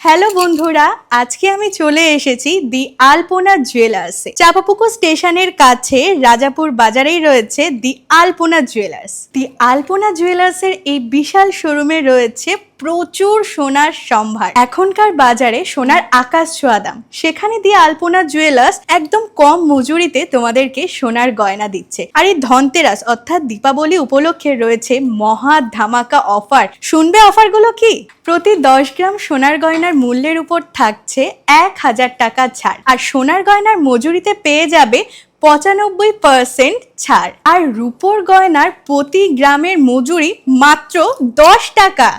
Hello বন্ধুরা, আজকে আমি চলে এসেছি দি আলপনা জুয়েলার্স চাপাপুকু স্টেশনের কাছে রাজাপুর বাজারেই রয়েছে দি আলপনা জুয়েলার্স। দি আলপনা জুয়েলার্সের এই বিশাল শোরুমে রয়েছে প্রচুর সোনার সম্ভার। এখনকার বাজারে সোনার আকাশ ছোঁয়া দাম। সেখানে দিয়ে আলপনা জুয়েলার্স একদম কম মজুরিতে তোমাদেরকে সোনার গয়না দিচ্ছে। আর এই ধনতেরাস, অর্থাৎ দীপাবলি উপলক্ষে রয়েছে মহা ধামাকা অফার। শুনবে অফারগুলো কি? প্রতি দশ গ্রাম সোনার গয়নার মূল্যের উপর থাকছে এক হাজার টাকা ছাড়। আর সোনার গয়নার মজুরিতে পেয়ে যাবে পঁচানব্বই পার্সেন্ট ছাড়। আর রূপোর গয়নার প্রতি গ্রামের মজুরি মাত্র দশ টাকা।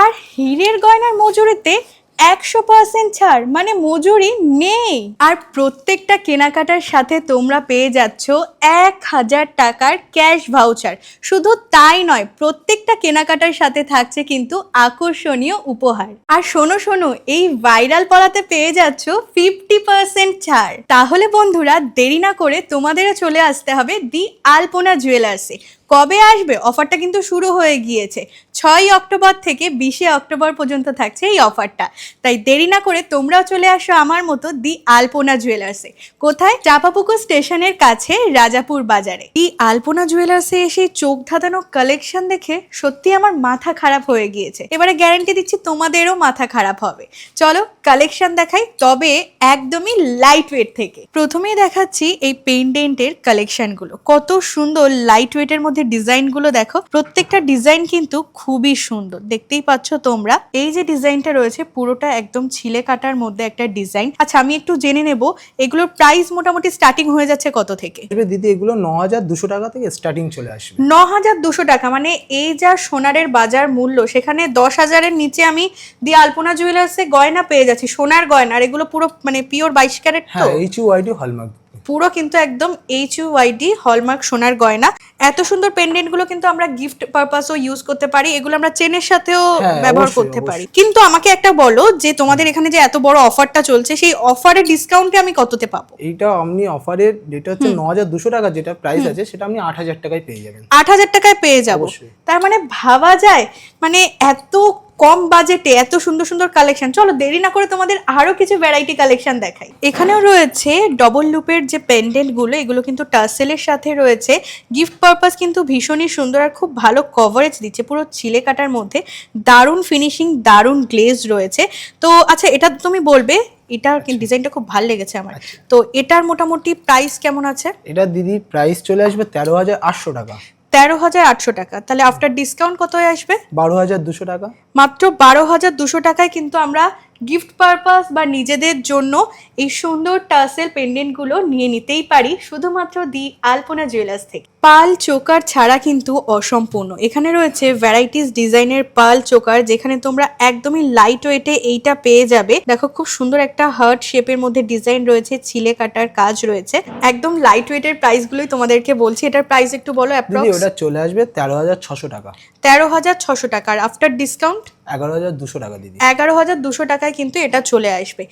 আর হীরের গয়নার মজুরিতে একশো পার্সেন্ট ছাড় মানে মজুরি নেই। আর প্রত্যেকটা কেনাকাটার সাথে তোমরা পেয়ে যাচ্ছ এক হাজার টাকার ক্যাশ ভাউচার। শুধু তাই নয়, প্রত্যেকটা কেনাকাটার সাথে থাকছে কিন্তু আকর্ষণীয় উপহার। আর শোনো শোনো, এই ভাইরাল পড়াতে পেয়ে যাচ্ছ ফিফটি পার্সেন্ট ছাড়। তাহলে বন্ধুরা, দেরি না করে তোমাদেরও চলে আসতে হবে দি আলপনা জুয়েলার্সে। কবে আসবে? অফারটা কিন্তু শুরু হয়ে গিয়েছে। ছয় অক্টোবর থেকে বিশে অক্টোবর পর্যন্ত থাকছে এই অফারটা। তাই দেরি না করে তোমরাও চলে আসো আমার মতো দি আলপনা জুয়েলার্সে। কোথায়? চাপাপুকুর স্টেশনের কাছে রাজাপুর বাজারে। এই আলপনা জুয়েলার্সে এসে চোখ ধাঁধানো কালেকশন দেখে সত্যি আমার মাথা খারাপ হয়ে গিয়েছে। এবারে গ্যারান্টি দিচ্ছি তোমাদেরও মাথা খারাপ হবে। চলো কালেকশন দেখাই তবে একদমই লাইট ওয়েট থেকে। প্রথমেই দেখাচ্ছি এই পেন্ডেন্টের কালেকশনগুলো। কত সুন্দর লাইট ওয়েটের মধ্যে ডিজাইনগুলো দেখো প্রত্যেকটা ডিজাইন কিন্তু খুবই সুন্দর। দেখতেই পাচ্ছ তোমরা এই যে ডিজাইনটা রয়েছে পুরোটা একদম ছিলে কাটার মধ্যে একটা ডিজাইন আচ্ছা আমি একটু জেনে নেব এগুলোর প্রাইস মোটামুটি স্টার্টিং হয়ে যাচ্ছে কত থেকে? দিদি এগুলো ন হাজার দুশো টাকা থেকে স্টার্টিং চলে আসবে। ন হাজার দুশো টাকা মানে এই যা সোনারের বাজার মূল্য সেখানে দশ হাজারের নিচে আমি দিয়ে আলপনা জুয়েলার্সে গয়না পেয়ে যাচ্ছি সোনার গয়না আর এগুলো পুরো মানে পিওর বাইশ ক্যারেট হ্যাঁ এইচ ইউ আইডি হলমার্ক পুরো কিন্তু একদম এইচ ইউ ওয়াইডি হলমার্ক সোনার গয়না। এত সুন্দর পেন্ডেন্টগুলো কিন্তু আমরা গিফট পারপাসও ইউজ করতে পারি। এগুলো আমরা চেনের সাথেও হ্যাঁ, ব্যবহার করতে পারি। কিন্তু আমাকে একটা বলো যে তোমাদের এখানে যে এত বড় অফারটা চলছে সেই অফারের ডিসকাউন্টে আমি কততে পাবো? এইটা আপনি অফারের যেটা হচ্ছে ন হাজার দুশো টাকা যেটা প্রাইস আছে সেটা আপনি আট হাজার টাকায় পেয়ে যাবেন। আট হাজার টাকায় পেয়ে যাব। তার মানে ভাবা যায় মানে এত কম বাজেটে এত সুন্দর সুন্দর কালেকশন চলো দেরি না করে তোমাদের আরও কিছু ভ্যারাইটি কালেকশন দেখাই। এখানেও রয়েছে ডবল লুপের যে পেন্ডেন্টগুলো এগুলো কিন্তু টার্সেলের সাথে রয়েছে। গিফট পারপাস কিন্তু ভীষণই সুন্দর আর খুব ভালো কভারেজ দিচ্ছে পুরো চিলে কাটার মধ্যে। দারুণ ফিনিশিং দারুণ গ্লেজ রয়েছে। তো আচ্ছা এটা তুমি বলবে এটার ডিজাইনটা খুব ভালো লেগেছে আমার। তো এটার মোটামুটি প্রাইস কেমন আছে? এটা দিদি প্রাইস চলে আসবে তেরো হাজার আটশো টাকা। তেরো হাজার আটশো টাকা। তাহলে আফটার ডিসকাউন্ট কত আসবে? বারো হাজার দুশো টাকা। মাত্র বারো হাজার দুশো টাকায় কিন্তু আমরা গিফট পারপাস বা নিজেদের জন্য এই সুন্দর টাসেল পেন্ডেন্টগুলো নিয়ে নিতেই পারি শুধুমাত্র দি আলপনা জুয়েলার্স থেকে। পাল চোকার ছাড়া কিন্তু অসম্পূর্ণ। এখানে রয়েছে ভ্যারাইটিস ডিজাইনের পাল চোকার যেখানে তোমরা একদমই লাইট ওয়েটে এইটা পেয়ে যাবে। দেখো খুব সুন্দর একটা হার্ট শেপের মধ্যে ডিজাইন রয়েছে ছিলে কাটার কাজ রয়েছে। একদম লাইট ওয়েটের প্রাইসগুলোই তোমাদেরকে বলছি। এটার প্রাইস একটু বলো অ্যাপ্রক্স ওটা চলে আসবে তেরো হাজার ছশো টাকা। তেরো হাজার ছশো টাকা। আর আফটার ডিসকাউন্ট এগারো হাজার দুশো টাকা দিদি। এগারো হাজার দুশো টাকায় কিন্তু এটা চলে আসবে।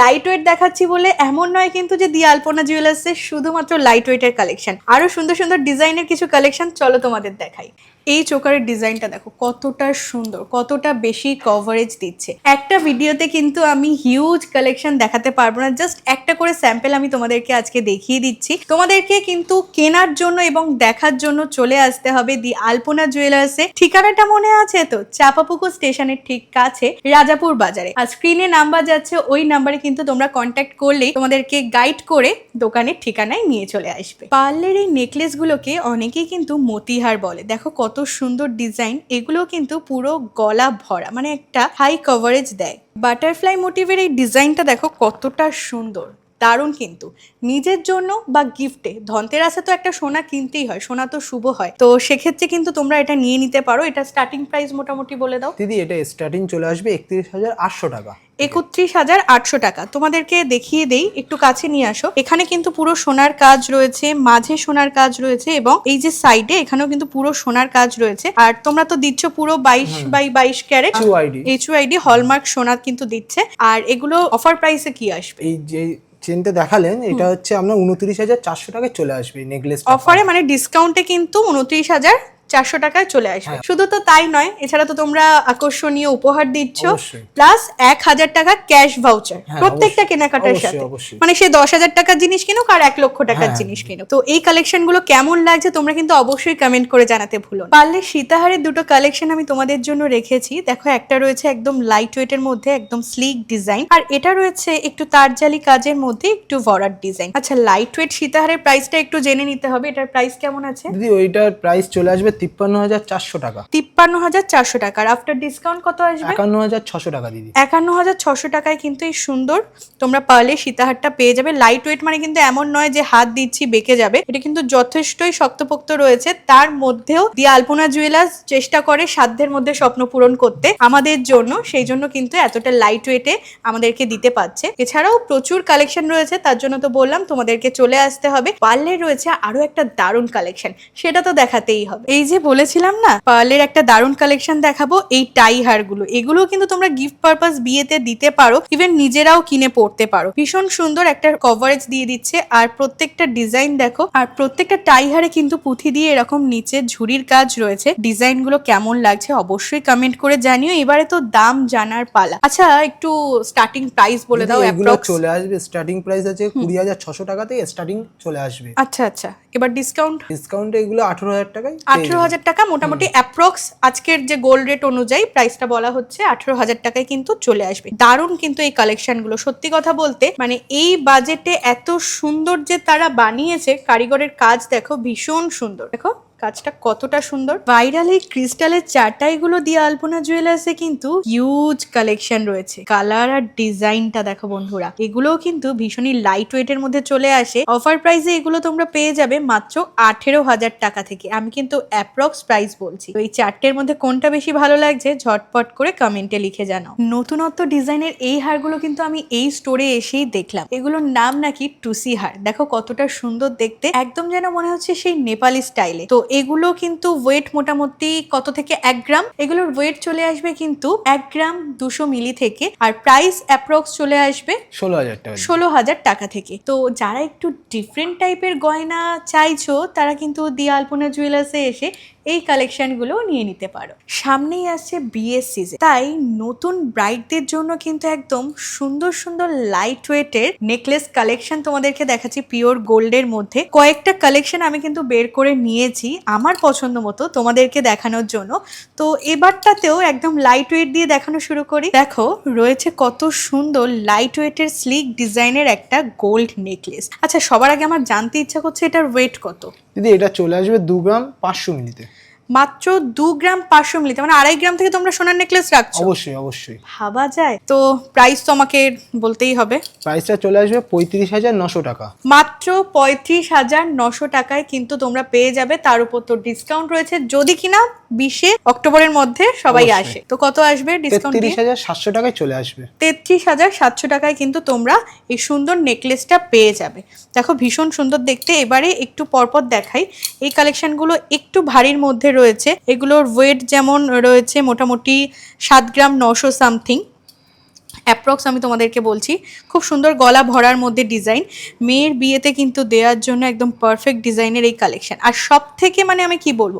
লাইট ওয়েট দেখাচ্ছি বলে এমন নয় কিন্তু যে দি আলপনা জুয়েলার্সের শুধুমাত্র লাইট ওয়েটের কালেকশন আরও সুন্দর সুন্দর ডিজাইনের কিছু কালেকশন চলো তোমাদের দেখাই। এই চোকারের ডিজাইনটা দেখো, কতটা সুন্দর, কতটা বেশি কভারেজ দিচ্ছে। একটা ভিডিওতে কিন্তু আমি হিউজ কালেকশন দেখাতে পারব না জাস্ট একটা করে স্যাম্পেল আমি তোমাদেরকে আজকে দেখিয়ে দিচ্ছি। তোমাদেরকে কিন্তু কেনার জন্য এবং দেখার জন্য চলে আসতে হবে দি আলপনা জুয়েলার্সে ঠিকানাটা মনে আছে তো? চাপাপুকুর স্টেশনের ঠিক কাছে, রাজাপুর বাজারে। আর স্ক্রিনে নাম্বার যাচ্ছে, ওই নাম্বারে কিন্তু তোমরা কন্ট্যাক্ট করলেই তোমাদেরকে গাইড করে দোকানের ঠিকানায় নিয়ে চলে আসবে। পার্লের এই নেকলেস গুলোকে অনেকেই কিন্তু মতিহার বলে। দেখো কত সুন্দর ডিজাইন এগুলো কিন্তু পুরো গলা ভরা মানে একটা হাই কভারেজ দেয়। বাটারফ্লাই মোটিভের এই ডিজাইনটা দেখো কতটা সুন্দর। দারুণ কিন্তু। নিজের জন্য বা গিফটে ধনতেরাসে তো একটা সোনা কিনতেই হয় সোনা তো শুভ হয়। তো সেক্ষেত্রে কিন্তু তোমরা এটা নিয়ে নিতে পারো। এটা স্টার্টিং প্রাইস মোটামুটি বলে দাও। দিদি এটা স্টার্টিং চলে আসবে একত্রিশ হাজার আটশো টাকা। একত্রিশ হাজার আটশো টাকা। তোমাদেরকে দেখিয়ে দেই একটু কাছে নিয়ে আসো। এখানে কিন্তু পুরো সোনার কাজ রয়েছে মাঝে সোনার কাজ রয়েছে এবং এই যে সাইডে এখানেও কিন্তু পুরো সোনার কাজ রয়েছে। আর তোমরা তো দিচ্ছ পুরো বাইশ বাই বাইশ carat. U ID H ID hallmark সোনা কিন্তু দিচ্ছে। আর এগুলো অফার প্রাইসে কি আসবে? এই যে চেনটা দেখালেন এটা হচ্ছে আপনার উনত্রিশ হাজার চারশো টাকায় চলে আসবে নেকলেস অফারে মানে ডিসকাউন্টে কিন্তু উনত্রিশ হাজার চারশো টাকায় চলে আসবে। হ্যাঁ। শুধু তো তাই নয় এছাড়া তো তোমরা আকর্ষণীয় উপহার দিচ্ছ প্লাস এক হাজার টাকা ক্যাশ ভাউচার হ্যাঁ, প্রত্যেকটা কেনাকাটার সাথে। মানে সে দশ হাজার টাকার জিনিস কিনুক আর এক লক্ষ টাকার হ্যাঁ, জিনিস কিনুক। তো এই কালেকশনগুলো কেমন লাগছে তোমরা কিন্তু অবশ্যই কমেন্ট করে জানাতে ভুলো পারলে সীতাহারের দুটো কালেকশন আমি তোমাদের জন্য রেখেছি। দেখো একটা রয়েছে একদম লাইট ওয়েটের মধ্যে একদম স্লিক ডিজাইন আর এটা রয়েছে একটু তারজালি কাজের মধ্যে একটু ভরাট ডিজাইন আচ্ছা লাইট ওয়েট সীতাহারের প্রাইসটা একটু জেনে নিতে হবে। এটার প্রাইস কেমন আছে? দিদি ওইটার প্রাইস চলে আসবে তিপ্পান্ন হাজার চারশো টাকা। তিপ্পান্ন হাজার চারশো টাকা। আর আফটার ডিসকাউন্ট কত আসবে? একান্ন হাজার ছশো টাকা দিদি। একান্ন হাজার ছশো টাকায় কিন্তু এই সুন্দর তোমরা পারলে সীতাহারটা পেয়ে যাবে। লাইট ওয়েট মানে কিন্তু এমন নয় যে হাত দিচ্ছি বেঁকে যাবে। এটা কিন্তু যথেষ্টই শক্তপোক্ত রয়েছে। তার মধ্যেও দি আলপনা জুয়েলার্স চেষ্টা করে সাধ্যের মধ্যে স্বপ্ন পূরণ করতে। আমাদের জন্য সেই জন্য কিন্তু এতটা লাইট ওয়েটে আমাদেরকে দিতে পারছে। এছাড়াও প্রচুর কালেকশন রয়েছে তার জন্য তো বললাম তোমাদেরকে চলে আসতে হবে। পার্লের রয়েছে আরও একটা দারুণ কালেকশন সেটা তো দেখাতেই হবে। এই যে বলেছিলাম না পার্লের একটা দারুণ কালেকশন দেখাবো এই টাই হারগুলো এগুলো কিন্তু তোমরা গিফট পারপাস বিয়েতে দিতে পারো ইভেন নিজেরাও কিনে পড়তে পারো। ভীষণ সুন্দর একটা কভারেজ দিয়ে দিচ্ছে আর প্রত্যেকটা ডিজাইন দেখো আর প্রত্যেকটা টাই হারে কিন্তু পুঁথি দিয়ে এরকম নিচে ঝুড়ির কাজ রয়েছে। ডিজাইনগুলো কেমন লাগছে অবশ্যই কমেন্ট করে জানিও। এবারে তো দাম জানার পালা। আচ্ছা একটু স্টার্টিং প্রাইস বলে দাও এগুলো চলে আসবে স্টার্টিং প্রাইস আছে কুড়ি হাজার ছশো টাকাতে স্টার্টিং চলে আসবে। আচ্ছা আচ্ছা। এবার ডিসকাউন্ট ডিসকাউন্ট এগুলো আঠারো হাজার টাকায় পেয়ে আঠেরো হাজার টাকা মোটামুটি অ্যাপ্রক্স আজকের যে গোল্ড রেট অনুযায়ী প্রাইসটা বলা হচ্ছে আঠেরো হাজার টাকায় কিন্তু চলে আসবে। দারুণ কিন্তু এই কালেকশনগুলো। সত্যি কথা বলতে মানে এই বাজেটে এত সুন্দর যে তারা বানিয়েছে কারিগরের কাজ দেখো ভীষণ সুন্দর। দেখো কাজটা কতটা সুন্দর। ভাইরাল এই ক্রিস্টালের চারটাইগুলো দিয়ে আলপনা জুয়েলার্সে কিন্তু হিউজ কালেকশন রয়েছে। কালার আর ডিজাইনটা দেখো বন্ধুরা, এগুলোও কিন্তু ভীষণই লাইট ওয়েটের মধ্যে চলে আসে। অফার প্রাইসে এগুলো তোমরা পেয়ে যাবে মাত্র আঠেরো হাজার টাকা থেকে। আমি কিন্তু অ্যাপ্রক্স প্রাইস বলছি। তো এই চারটের মধ্যে কোনটা বেশি ভালো লাগছে ঝটপট করে কমেন্টে লিখে জানাও। নতুনত্ব ডিজাইনের এই হারগুলো কিন্তু আমি এই স্টোরে এসেই দেখলাম। এগুলোর নাম নাকি টুসি হার। দেখো কতটা সুন্দর দেখতে। একদম যেন মনে হচ্ছে সেই নেপালি স্টাইলে তো এগুলো কিন্তু ওয়েট মোটামুটি কত থেকে এক গ্রাম? এগুলোর ওয়েট চলে আসবে কিন্তু এক গ্রাম দুশো মিলি থেকে আর প্রাইস অ্যাপ্রক্স চলে আসবে ষোলো হাজার টাকা ষোলো হাজার টাকা থেকে। তো যারা একটু ডিফারেন্ট টাইপের গয়না চাইছো তারা কিন্তু দিয়া আলপনা জুয়েলার্সে এসে এই কালেকশনগুলো নিয়ে নিতে পারো। সামনেই আসছে বিয়ের সিজন তাই নতুন ব্রাইডদের জন্য কিন্তু একদম সুন্দর সুন্দর লাইট ওয়েটের নেকলেস কালেকশন তোমাদেরকে দেখাচ্ছি পিওর গোল্ডের মধ্যে। কয়েকটা কালেকশন আমি কিন্তু বের করে নিয়েছি আমার পছন্দ মতো তোমাদেরকে দেখানোর জন্য। তো এবারটাতেও একদম লাইট ওয়েট দিয়ে দেখানো শুরু করি। দেখো, রয়েছে কত সুন্দর লাইট ওয়েটের স্লিক ডিজাইনের একটা গোল্ড নেকলেস আচ্ছা সবার আগে আমার জানতে ইচ্ছা করছে এটার ওয়েট কত? দিদি এটা চলে আসবে দু গ্রাম পাঁচশো মিলিতে। মাত্র দু গ্রাম পাঁচশো মিলিতে মানে আড়াই গ্রাম থেকে তোমরা সোনার নেকলেস রাখছো? অবশ্যই অবশ্যই। ভাবা যায়। তো প্রাইস তো আমাকে বলতেই হবে। প্রাইসটা চলে আসবে পঁয়ত্রিশ হাজার নশো টাকা। মাত্র পঁয়ত্রিশ হাজার নশো টাকায় কিন্তু তোমরা পেয়ে যাবে তার উপর তো ডিসকাউন্ট রয়েছে। যদি কিনা বিশে অক্টোবরের মধ্যে সবাই আসে। তো কত আসবে ডিসকাউন্ট তেত্রিশ হাজার সাতশো টাকায় চলে আসবে। তেত্রিশ হাজার সাতশো টাকায় কিন্তু তোমরা এই সুন্দর নেকলেসটা পেয়ে যাবে। দেখো ভীষণ সুন্দর দেখতে। এবারে একটু পরপর দেখাই। এই কালেকশনগুলো একটু ভারীর মধ্যে রয়েছে। এগুলোর ওয়েট যেমন রয়েছে মোটামুটি সাত গ্রাম নশো সামথিং অ্যাপ্রক্স আমি তোমাদেরকে বলছি খুব সুন্দর গলা ভরার মধ্যে ডিজাইন মেয়ের বিয়েতে কিন্তু দেওয়ার জন্য একদম পারফেক্ট ডিজাইনের এই কালেকশন আর সব থেকে মানে আমি কি বলব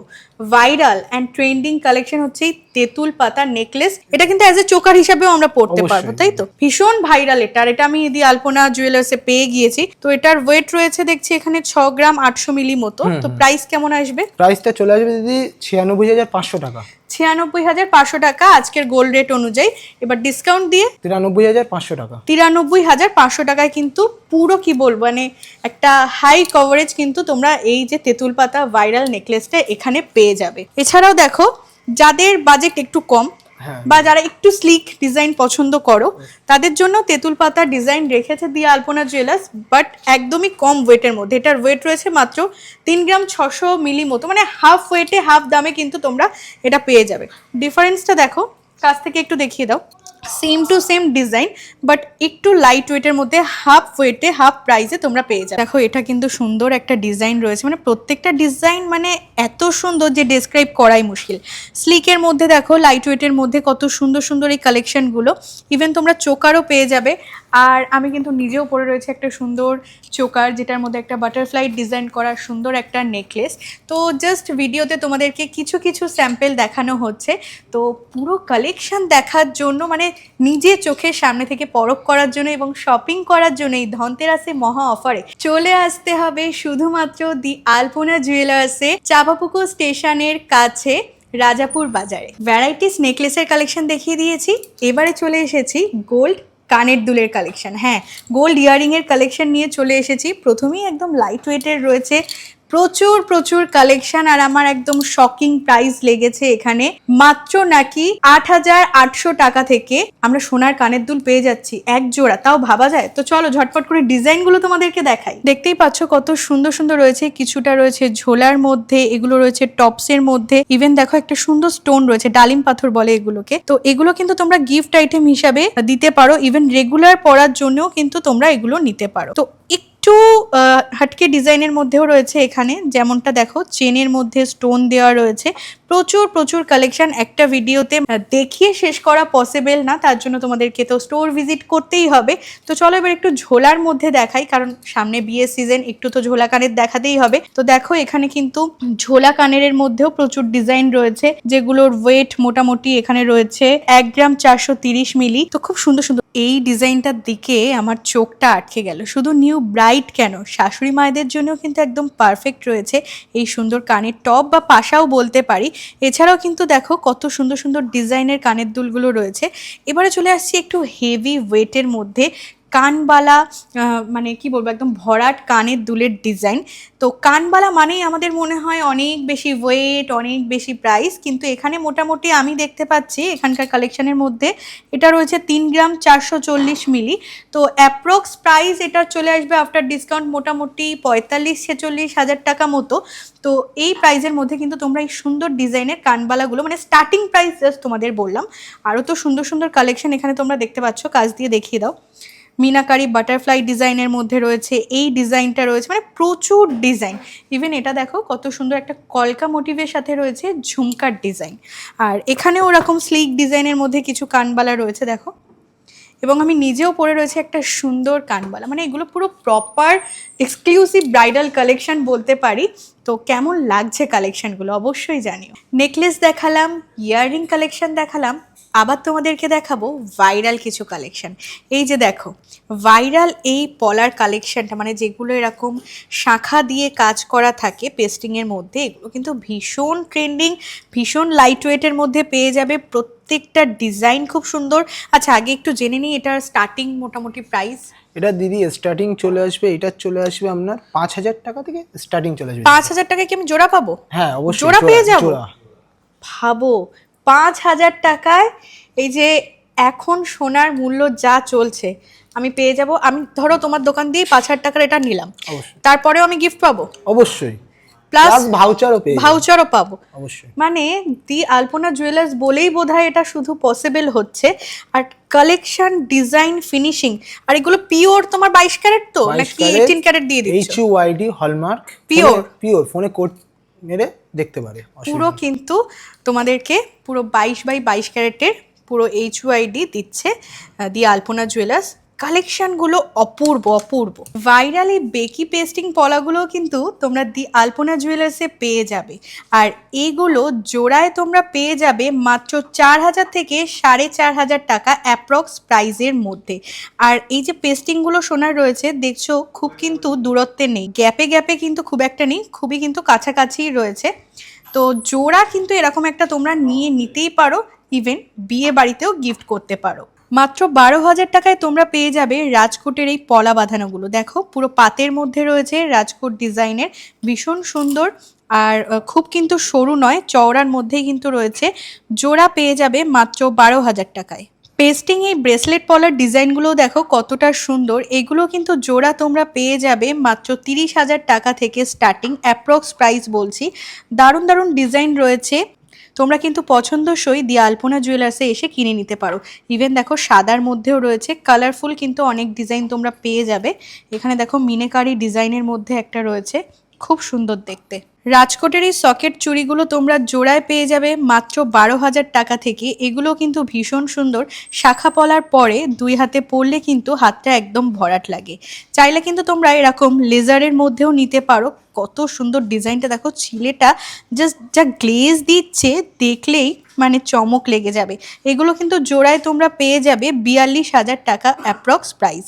ভাইরাল অ্যান্ড ট্রেন্ডিং কালেকশন হচ্ছে এই তেঁতুল পাতা নেকলেস এটা কিন্তু অ্যাজ এ চোকার হিসাবেও আমরা পড়তে পারব তাই তো? ভীষণ ভাইরাল এটা আর এটা আমি দি আলপনা জুয়েলার্সে পেয়ে গিয়েছি। তো এটার ওয়েট রয়েছে দেখছি এখানে ছ গ্রাম আটশো মিলি মতো তো প্রাইস কেমন আসবে? প্রাইসটা চলে আসবে দিদি ছিয়ানব্বই হাজার পাঁচশো টাকা। ছিয়ানব্বই হাজার পাঁচশো টাকা আজকের গোল্ড রেট অনুযায়ী। এবার ডিসকাউন্ট দিয়ে তিরানব্বই হাজার পাঁচশো টাকা। তিরানব্বই হাজার পাঁচশো টাকায় কিন্তু পুরো কি বলব মানে একটা হাই কভারেজ কিন্তু তোমরা এই যে তেঁতুল পাতা ভাইরাল নেকলেসটা এখানে পেয়ে যাবে। এছাড়াও দেখো যাদের বাজেট একটু কম বা যারা একটু স্লিক ডিজাইন পছন্দ করো, তাদের জন্য তেঁতুল পাতার ডিজাইন রেখেছে দিয়ে আলপনা জুয়েলার্স বাট একদমই কম ওয়েটের মধ্যে। এটার ওয়েট রয়েছে মাত্র তিন গ্রাম ছশো মিলি মতো মানে হাফ ওয়েটে হাফ দামে কিন্তু তোমরা এটা পেয়ে যাবে। ডিফারেন্সটা দেখো, কাছ থেকে একটু দেখিয়ে দাও। Same to same design but একটু লাইট ওয়েটের মধ্যে হাফ ওয়েটে হাফ প্রাইসে তোমরা পেয়ে যাবে। দেখো, এটা কিন্তু সুন্দর একটা ডিজাইন রয়েছে। মানে প্রত্যেকটা ডিজাইন মানে এত সুন্দর যে ডেসক্রাইব করাই মুশকিল। স্লিকের মধ্যে দেখো লাইট ওয়েটের মধ্যে কত সুন্দর সুন্দর এই কালেকশনগুলো ইভেন তোমরা চোকারও পেয়ে যাবে। আর আমি কিন্তু নিজেও পরে রয়েছে একটা সুন্দর চোকার, যেটার মধ্যে একটা বাটারফ্লাই ডিজাইন করা সুন্দর একটা নেকলেস তো জাস্ট ভিডিওতে তোমাদেরকে কিছু কিছু স্যাম্পেল দেখানো হচ্ছে। তো পুরো কালেকশন দেখার জন্য মানে নিজে চোখের সামনে থেকে পরখ করার জন্য এবং শপিং করার জন্য এই ধনতেরাসে মহা অফারে চলে আসতে হবে শুধুমাত্র দি আলপনা জুয়েলার্সে চাপাপুকুর স্টেশনের কাছে, রাজাপুর বাজারে। ভ্যারাইটিস নেকলেসের কালেকশন দেখিয়ে দিয়েছি। এবারে চলে এসেছি গোল্ড কানের দুলের কালেকশন হ্যাঁ। গোল্ড ইয়ারিংয়ের কালেকশন নিয়ে চলে এসেছি। প্রথমেই একদম লাইট ওয়েটের রয়েছে। প্রচুর প্রচুর কালেকশন আর আমার একদম শকিং প্রাইস লেগেছে এখানে। মাত্র নাকি আট হাজার আটশো টাকা থেকে আমরা সোনার কানের দুল পেয়ে যাচ্ছি এক জোড়া। তাও ভাবা যায়? তো চলো ঝটপট করে ডিজাইনগুলো তোমাদেরকে দেখাই। দেখতেই পাচ্ছ কত সুন্দর সুন্দর রয়েছে। কিছুটা রয়েছে ঝোলার মধ্যে, এগুলো রয়েছে টপসের মধ্যে। ইভেন দেখো একটা সুন্দর স্টোন রয়েছে, ডালিম পাথর বলে এগুলোকে। তো এগুলো কিন্তু তোমরা গিফট আইটেম হিসাবে দিতে পারো। ইভেন রেগুলার পরার জন্যও কিন্তু তোমরা এগুলো নিতে পারো। তো একটু হাটকে ডিজাইনের মধ্যেও রয়েছে এখানে। যেমনটা দেখো, চেনের মধ্যে স্টোন দেওয়া রয়েছে। প্রচুর প্রচুর কালেকশন একটা ভিডিওতে দেখিয়ে শেষ করা পসিবল না। তার জন্য তোমাদেরকে তো স্টোর ভিজিট করতেই হবে। তো চলো এবার একটু ঝোলার মধ্যে দেখাই, কারণ সামনে বিয়ের সিজন একটু তো ঝোলা কানের দেখাতেই হবে। তো দেখো, এখানে কিন্তু ঝোলা কানের মধ্যেও প্রচুর ডিজাইন রয়েছে, যেগুলোর ওয়েট মোটামুটি এখানে রয়েছে এক গ্রাম চারশো মিলি তো খুব সুন্দর সুন্দর। এই ডিজাইনটার দিকে আমার চোখটা আটকে গেল। শুধু নিউ ব্রাইট কেন? শাশুড়ি মায়েদের জন্য কিন্তু একদম পারফেক্ট রয়েছে এই সুন্দর কানের টপ বা পাশাও বলতে পারি। এছাড়াও কিন্তু দেখো কত সুন্দর সুন্দর ডিজাইনের কানের দুলগুলো রয়েছে। এবারে চলে আসছি একটু হেভি ওয়েটের মধ্যে। কানবালা মানে কি বলব, একদম ভরাট কানের দুলের ডিজাইন। তো কানবালা মানেই আমাদের মনে হয় অনেক বেশি ওয়েট অনেক বেশি প্রাইস কিন্তু এখানে মোটামুটি আমি দেখতে পাচ্ছি, এখানকার কালেকশানের মধ্যে এটা রয়েছে তিন গ্রাম চারশো চল্লিশ মিলি। তো অ্যাপ্রক্স প্রাইস এটা চলে আসবে আফটার ডিসকাউন্ট মোটামুটি পঁয়তাল্লিশ ছেচল্লিশ হাজার টাকা মতো। তো এই প্রাইসের মধ্যে কিন্তু তোমরা এই সুন্দর ডিজাইনের কানবালাগুলো মানে স্টার্টিং প্রাইস জাস্ট তোমাদের বললাম। আরও তো সুন্দর সুন্দর কালেকশন এখানে তোমরা দেখতে পাচ্ছ, কাজ দিয়ে দেখিয়ে দাও। মিনাকারি বাটারফ্লাই ডিজাইনের মধ্যে রয়েছে। এই ডিজাইনটা রয়েছে মানে প্রচুর ডিজাইন। ইভেন এটা দেখো, কত সুন্দর একটা কলকা মোটিভের সাথে রয়েছে ঝুমকার ডিজাইন। আর এখানেও ওরকম স্লিক ডিজাইনের মধ্যে কিছু কানবালা রয়েছে, দেখো। এবং আমি নিজেও পরে রয়েছে একটা সুন্দর কানবালা। মানে এগুলো পুরো প্রপার এক্সক্লুসিভ ব্রাইডাল কালেকশন বলতে পারি। তো কেমন লাগছে কালেকশনগুলো অবশ্যই জানিও। নেকলেস দেখালাম ইয়াররিং কালেকশন দেখালাম, আবার তোমাদেরকে দেখাবো ভাইরাল কিছু কালেকশন এই যে দেখো ভাইরাল এই পলার কালেকশনটা মানে যেগুলো এরকম শাখা দিয়ে কাজ করা থাকে পেস্টিংয়ের মধ্যে, এগুলো কিন্তু ভীষণ ট্রেন্ডিং ভীষণ লাইট ওয়েটের মধ্যে পেয়ে যাবে। প্রত্যেকটা ডিজাইন খুব সুন্দর। আচ্ছা আগে একটু জেনে নিই, এটার স্টার্টিং মোটামুটি প্রাইস এটা দিদি স্টার্টিং চলে আসবে এটা চলে আসবে আপনার পাঁচ হাজার টাকা থেকে স্টার্টিং চলে আসবে। পাঁচ হাজার টাকায় কি আমি জোড়া পাবো? হ্যাঁ অবশ্যই জোড়া পেয়ে যাব? ভাবো পাঁচ হাজার টাকায় এই যে এখন সোনার মূল্য যা চলছে আমি পেয়ে যাব। আমি ধরো তোমার দোকান দিয়ে পাঁচ হাজার টাকার এটা নিলাম। তারপরেও আমি গিফট পাবো? অবশ্যই। প্লাস ভাউচারও পেয়ে ভাউচারও পাবো। অবশ্যই। মানে দি আলপনা জুয়েলার্স বলেই বোধহয় এটা শুধু পসিবল হচ্ছে। আর কালেকশন ডিজাইন ফিনিশিং আর এগুলো পিওর তোমার বাইশ ক্যারেট তো? নাকি এইটিন ক্যারেট দিয়ে দিচ্ছ? H UID hallmark Pure? Pure ফোনে কোড মেরে দেখতে পারে পুরো কিন্তু তোমাদেরকে পুরো বাইশ বাই বাইশ ক্যারেটের পুরো এইচ দিচ্ছে দি আলপনা জুয়েলার্স কালেকশনগুলো অপূর্ব অপূর্ব। ভাইরাল এই বেকি পেস্টিং পলাগুলো কিন্তু তোমরা দি আলপনা জুয়েলার্সে পেয়ে যাবে। আর এইগুলো জোড়ায় তোমরা পেয়ে যাবে মাত্র চার হাজার থেকে সাড়ে চার হাজার টাকা অ্যাপ্রক্স প্রাইজের মধ্যে। আর এই যে পেস্টিংগুলো সোনার রয়েছে, দেখছ খুব কিন্তু দূরত্বে নেই। গ্যাপে গ্যাপে কিন্তু খুব একটা নেই, খুবই কিন্তু কাছাকাছিই রয়েছে। তো জোড়া কিন্তু এরকম একটা তোমরা নিয়ে নিতেই পারো, ইভেন বিয়ে বাড়িতেও গিফট করতে পারো। মাত্র বারো হাজার টাকায় তোমরা পেয়ে যাবে রাজকোটের এই পলা বাঁধানোগুলো। দেখো, পুরো পাতের মধ্যে রয়েছে রাজকোট ডিজাইনের, ভীষণ সুন্দর আর খুব কিন্তু সরু নয়, চওড়ার মধ্যেই কিন্তু রয়েছে। জোড়া পেয়ে যাবে মাত্র বারো হাজার টাকায়। পেস্টিং এই ব্রেসলেট পলার ডিজাইনগুলো দেখো কতটা সুন্দর। এগুলো কিন্তু জোড়া তোমরা পেয়ে যাবে মাত্র তিরিশ হাজার টাকা থেকে স্টার্টিং অ্যাপ্রক্স প্রাইস বলছি। দারুণ দারুণ ডিজাইন রয়েছে। তোমরা কিন্তু পছন্দসই দি আলপনা জুয়েলার্সে এসে কিনে নিতে পারো। ইভেন দেখো সাদার মধ্যেও রয়েছে কালারফুল কিন্তু অনেক ডিজাইন তোমরা পেয়ে যাবে। এখানে দেখো মিনেকারি ডিজাইনের মধ্যে একটা রয়েছে, খুব সুন্দর দেখতে। রাজকোটের এই সকেট চুড়িগুলো তোমরা জোড়ায় পেয়ে যাবে মাত্র বারো হাজার টাকা থেকে। এগুলো কিন্তু ভীষণ সুন্দর। শাখা পলার পরে দুই হাতে পরলে কিন্তু হাতটা একদম ভরাট লাগে। চাইলে কিন্তু তোমরা এরকম লেজারের মধ্যেও নিতে পারো। কত সুন্দর ডিজাইনটা দেখো, ছিলেটা জাস্ট যা গ্লেজ দিচ্ছে দেখলেই মানে চমক লেগে যাবে। এগুলো কিন্তু জোড়ায় তোমরা পেয়ে যাবে বিয়াল্লিশ হাজার টাকা approx price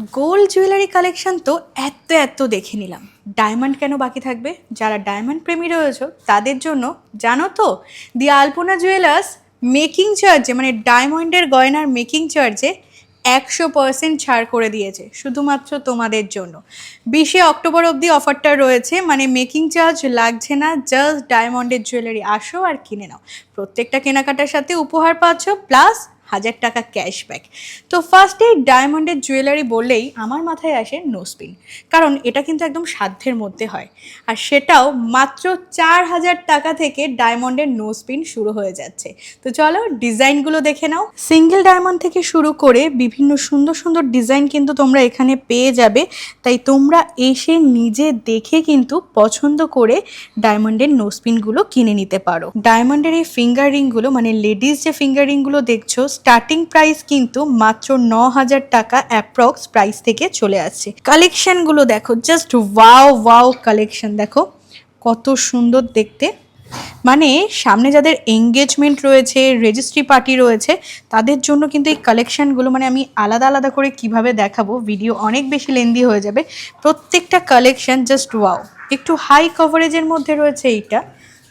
gold jewellery collection তো এত এত দেখে নিলাম। ডায়মন্ড কেন বাকি থাকবে? যারা ডায়মন্ড প্রেমী রয়েছে, তাদের জন্য জানো তো, দি আলপনা জুয়েলার্স মেকিং চার্জে মানে ডায়মন্ডের গয়নার মেকিং চার্জে একশো পার্সেন্ট ছাড় করে দিয়েছে, শুধুমাত্র তোমাদের জন্য। বিশে অক্টোবর অবধি অফারটা রয়েছে মানে মেকিং চার্জ লাগছে না, জাস্ট ডায়মন্ডের জুয়েলারি আসো আর কিনে নাও। প্রত্যেকটা কেনাকাটার সাথে উপহার পাচ্ছ, প্লাস হাজার টাকা ক্যাশব্যাক তো ফার্স্টে ডায়মন্ডের জুয়েলারি বললেই আমার মাথায় আসে নোসপিন কারণ এটা কিন্তু একদম সাধ্যের মধ্যে হয়। আর সেটাও মাত্র চার হাজার টাকা থেকে ডায়মন্ডের নোসপিন শুরু হয়ে যাচ্ছে। তো চলো ডিজাইনগুলো দেখে নাও। সিঙ্গেল ডায়মন্ড থেকে শুরু করে বিভিন্ন সুন্দর সুন্দর ডিজাইন কিন্তু তোমরা এখানে পেয়ে যাবে। তাই তোমরা এসে নিজে দেখে কিন্তু পছন্দ করে ডায়মন্ডের নোসপিনগুলো কিনে নিতে পারো। ডায়মন্ডের এই ফিঙ্গার রিংগুলো মানে লেডিস যে ফিঙ্গার রিংগুলো দেখছ স্টার্টিং প্রাইস কিন্তু মাত্র ন হাজার টাকা অ্যাপ্রক্স প্রাইস থেকে চলে আসছে। কালেকশনগুলো দেখো জাস্ট ওয়াও ওয়াও কালেকশন দেখো, কত সুন্দর দেখতে। মানে সামনে যাদের এঙ্গেজমেন্ট রয়েছে রেজিস্ট্রি পার্টি রয়েছে, তাদের জন্য কিন্তু এই কালেকশনগুলো মানে আমি আলাদা আলাদা করে কীভাবে দেখাবো ভিডিও অনেক বেশি লেন্দি হয়ে যাবে। প্রত্যেকটা কালেকশন জাস্ট ওয়াও একটু হাই কভারেজের মধ্যে রয়েছে এইটা।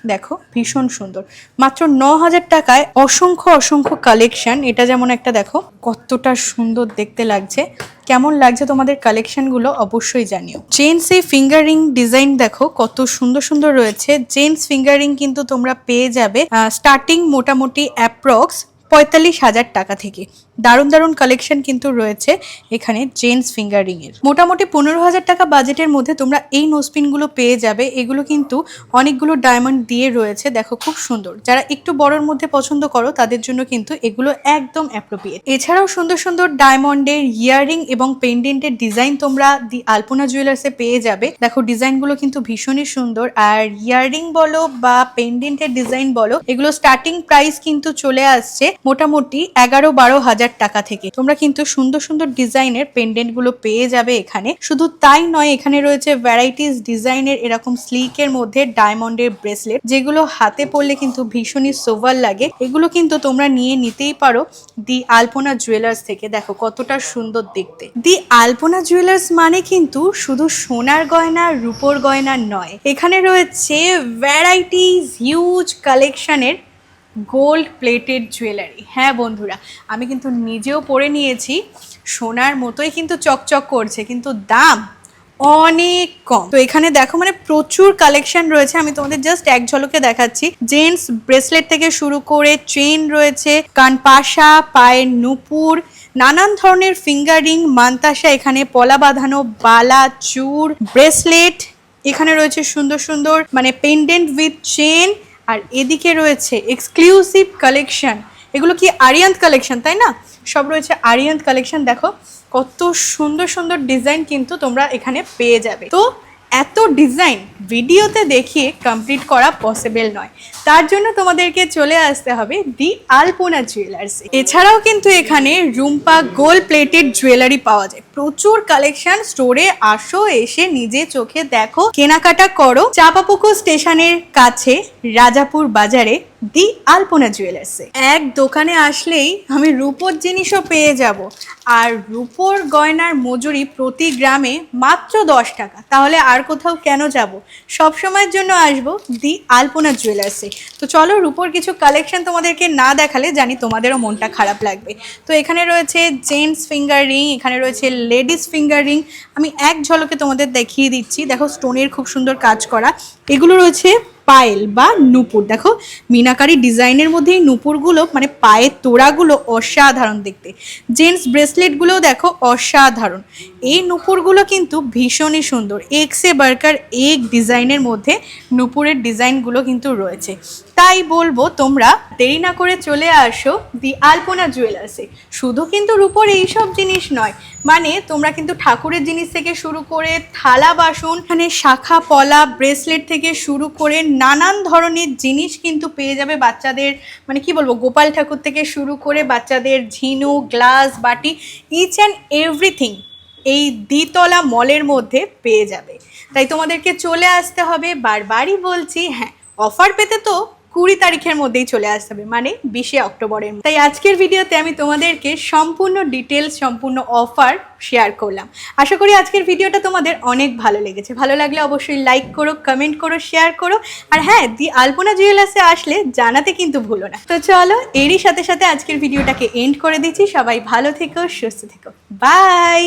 দেখো, ভীষণ সুন্দর। মাত্র ন হাজার টাকায় অসংখ্য অসংখ্য কালেকশন এটা যেমন একটা দেখো, কতটা সুন্দর দেখতে লাগছে। কেমন লাগছে তোমাদের কালেকশনগুলো অবশ্যই জানিও। জেন্টস ফিঙ্গারিং ডিজাইন দেখো, কত সুন্দর সুন্দর রয়েছে। জেন্টস ফিঙ্গারিং কিন্তু তোমরা পেয়ে যাবে স্টার্টিং মোটামুটি অ্যাপ্রক্স পঁয়তাল্লিশ হাজার টাকা থেকে। দারুণ দারুণ কালেকশন কিন্তু রয়েছে এখানে জেন্টস ফিঙ্গারিং এর। মোটামুটি পনেরো হাজার টাকা বাজেটের মধ্যে তোমরা এই নোসপিনগুলো পেয়ে যাবে। এগুলো কিন্তু অনেকগুলো ডায়মন্ড দিয়ে রয়েছে। দেখো খুব সুন্দর। যারা একটু বড়র মধ্যে পছন্দ করো, তাদের জন্য কিন্তু এগুলো একদম অ্যাপ্রোপ্রিয়েট এছাড়াও সুন্দর সুন্দর ডায়মন্ডের ইয়ারিং এবং পেন্ডেন্টের ডিজাইন তোমরা দি আলপনা জুয়েলার্সে পেয়ে যাবে। দেখো ডিজাইনগুলো কিন্তু ভীষণই সুন্দর। আর ইয়ারিং বলো বা পেন্ডেন্টের ডিজাইন বলো, এগুলো স্টার্টিং প্রাইস কিন্তু চলে আসছে মোটামুটি এগারো বারো হাজার টাকা থেকে। তোমরা কিন্তু সুন্দর সুন্দর ডিজাইনের পেন্ডেন্টগুলো পেয়ে যাবে এখানে। শুধু তাই নয়, এখানে রয়েছে ভ্যারাইটিস ডিজাইনের এরকম স্লিকের মধ্যে ডায়মন্ডের ব্রেসলেট যেগুলো হাতে পরলে কিন্তু ভীষণই সোভার লাগে। এগুলো কিন্তু তোমরা নিয়ে নিতেই পারো দি আলপনা জুয়েলার্স থেকে। দেখো কতটা সুন্দর দেখতে। দি আলপনা জুয়েলার্স মানে কিন্তু শুধু সোনার গয়না, রূপোর গয়না নয়। এখানে রয়েছে ভ্যারাইটিস হিউজ কালেকশনের গোল্ড প্লেটেড জুয়েলারি। হ্যাঁ বন্ধুরা, আমি কিন্তু নিজেও পরে নিয়েছি। সোনার মতোই কিন্তু চকচক করছে, কিন্তু দাম অনেক কম। তো এখানে দেখো মানে প্রচুর কালেকশন রয়েছে। আমি তোমাদের জাস্ট এক ঝলকে দেখাচ্ছি। জেন্টস ব্রেসলেট থেকে শুরু করে চেন রয়েছে, কানপাশা, পায়ের নুপুর, নানান ধরনের ফিঙ্গারিং, মান্তাসা, এখানে পলা বাঁধানো বালা চূড় ব্রেসলেট, এখানে রয়েছে সুন্দর সুন্দর মানে পেন্ডেন্ট উইথ চেন আর এদিকে রয়েছে এক্সক্লুসিভ কালেকশন এগুলো কি আরিয়ান্ত কালেকশন তাই না? সব রয়েছে আরিয়ান্ত কালেকশন দেখো। কত সুন্দর সুন্দর ডিজাইন কিন্তু তোমরা এখানে পেয়ে যাবে। তো এত ডিজাইন ভিডিওতে দেখিয়ে কমপ্লিট করা পসিবল নয়। তার জন্য তোমাদেরকে চলে আসতে হবে দি আলপনা জুয়েলার্স এছাড়াও কিন্তু এখানে রুম্পা গোল্ড প্লেটেড জুয়েলারি পাওয়া যায়। প্রচুর কালেকশন স্টোরে আসো, এসে নিজে চোখে দেখো, কেনাকাটা করো। চাপাপুকুর স্টেশনের কাছে, রাজাপুর বাজারে, দি আলপনা জুয়েলার্সে এক দোকানে আসলেই আমি রূপোর জিনিসও পেয়ে যাব। আর রূপোর গয়নার মজুরি প্রতি গ্রামে মাত্র দশ টাকা। তাহলে আর কোথাও কেন যাব? সব সময়ের জন্য আসব দি আলপনা জুয়েলার্সে তো চলো রূপোর কিছু কালেকশন তোমাদেরকে না দেখালে জানি তোমাদেরও মনটা খারাপ লাগবে। তো এখানে রয়েছে জেন্টস ফিঙ্গার রিং এখানে রয়েছে লেডিস ফিঙ্গার। আমি এক ঝলকে তোমাদের দেখিয়ে দিচ্ছি। দেখো, স্টোনের খুব সুন্দর কাজ করা। এগুলো রয়েছে পায়েল বা নুপুর। দেখো, মিনাকারি ডিজাইনের মধ্যে এই নুপুরগুলো মানে পায়ের তোড়াগুলো অসাধারণ দেখতে। জেন্টস ব্রেসলেটগুলোও দেখো, অসাধারণ। এই নুপুরগুলো কিন্তু ভীষণই সুন্দর। এক্সে বার্কার এক ডিজাইনের মধ্যে নুপুরের ডিজাইনগুলো কিন্তু রয়েছে। তাই বলব তোমরা দেরি না করে চলে আসো দি আলপনা জুয়েলার্সে শুধু কিন্তু রূপোর এইসব জিনিস নয় মানে তোমরা কিন্তু ঠাকুরের জিনিস থেকে শুরু করে থালা বাসন মানে শাখা পলা ব্রেসলেট থেকে শুরু করে নানান ধরনের জিনিস কিন্তু পেয়ে যাবে বাচ্চাদের মানে কি বলব, গোপাল ঠাকুর থেকে শুরু করে বাচ্চাদের ঝিনু গ্লাস, বাটি ইচ অ্যান্ড এভরিথিং এই দ্বিতলা মলের মধ্যে পেয়ে যাবে। তাই তোমাদেরকে চলে আসতে হবে, বারবারই বলছি হ্যাঁ অফার পেতে তো কুড়ি তারিখের মধ্যেই চলে আসতে হবে মানে বিশে অক্টোবরের তাই আজকের ভিডিওতে আমি তোমাদেরকে সম্পূর্ণ ডিটেলস সম্পূর্ণ অফার শেয়ার করলাম। আশা করি আজকের ভিডিওটা তোমাদের অনেক ভালো লেগেছে। ভালো লাগলে অবশ্যই লাইক করো কমেন্ট করো শেয়ার করো। আর হ্যাঁ দি আলপনা জুয়েলার্সে আসলে জানাতে কিন্তু ভুলো না। তো চলো, এরই সাথে সাথে আজকের ভিডিওটাকে এন্ড করে দিচ্ছি। সবাই ভালো থেকো, সুস্থ থেকো। বাই